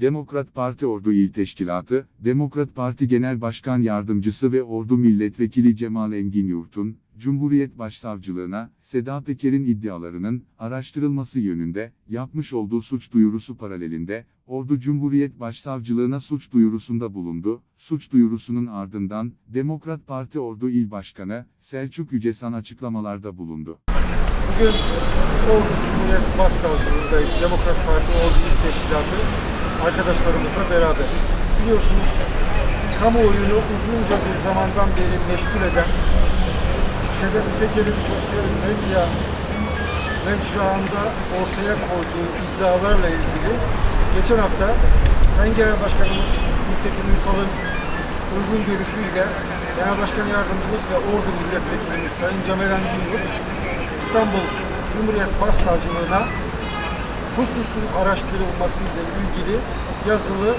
Demokrat Parti Ordu İl Teşkilatı, Demokrat Parti Genel Başkan Yardımcısı ve Ordu Milletvekili Cemal Engin Yurt'un, Cumhuriyet Başsavcılığına, Seda Peker'in iddialarının araştırılması yönünde yapmış olduğu suç duyurusu paralelinde, Ordu Cumhuriyet Başsavcılığına suç duyurusunda bulundu. Suç duyurusunun ardından, Demokrat Parti Ordu İl Başkanı, Selçuk Yücesan açıklamalarda bulundu. Bugün Ordu Cumhuriyet Başsavcılığındayız. Demokrat Parti Ordu İl Teşkilatı arkadaşlarımızla beraber. Biliyorsunuz kamuoyunu uzunca bir zamandan beri meşgul eden Sedat Peker'in sosyal medya mecraında ortaya koyduğu iddialarla ilgili geçen hafta Sayın Genel Başkanımız Gültekin Ünsal'ın uygun görüşüyle Genel Başkan Yardımcımız ve Ordu Milletvekilimiz Sayın Engin Yurt İstanbul Cumhuriyet Başsavcılığına hususun araştırılması ile ilgili yazılı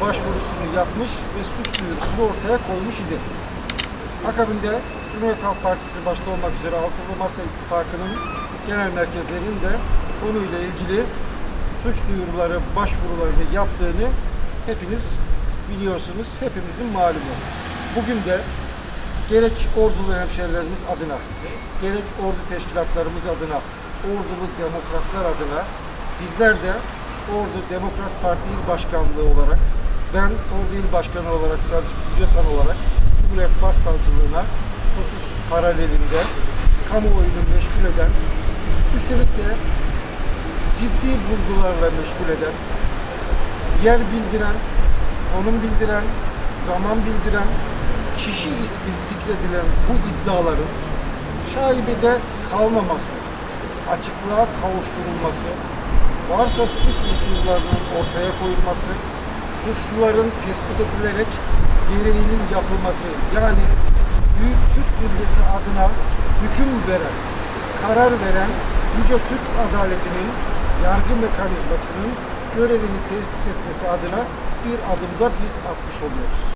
başvurusunu yapmış ve suç duyurusunu ortaya koymuş idi. Akabinde Cumhuriyet Halk Partisi başta olmak üzere Altılı Masa İttifakı'nın genel merkezlerinin de konuyla ilgili suç duyuruları, başvurularını yaptığını hepiniz biliyorsunuz, hepimizin malumu. Bugün de gerek ordulu hemşerilerimiz adına, gerek ordu teşkilatlarımız adına, ordulu demokratlar adına bizler de Ordu Demokrat Parti İl Başkanlığı olarak, ben Ordu İl Başkanı olarak, Selçuk Yücesan olarak Cumhuriyet Başsavcılığına husus paralelinde kamuoyunu meşgul eden, üstelik de ciddi bulgularla meşgul eden, yer bildiren, konum bildiren, zaman bildiren, kişi ismi zikredilen bu iddiaların şaibede kalmaması, açıklığa kavuşturulması, varsa suç unsurlarının ortaya koyulması, suçluların tespit edilerek gereğinin yapılması, yani Büyük Türk Milleti adına hüküm veren, karar veren Yüce Türk Adaleti'nin yargı mekanizmasının görevini tesis etmesi adına bir adımda biz atmış oluyoruz.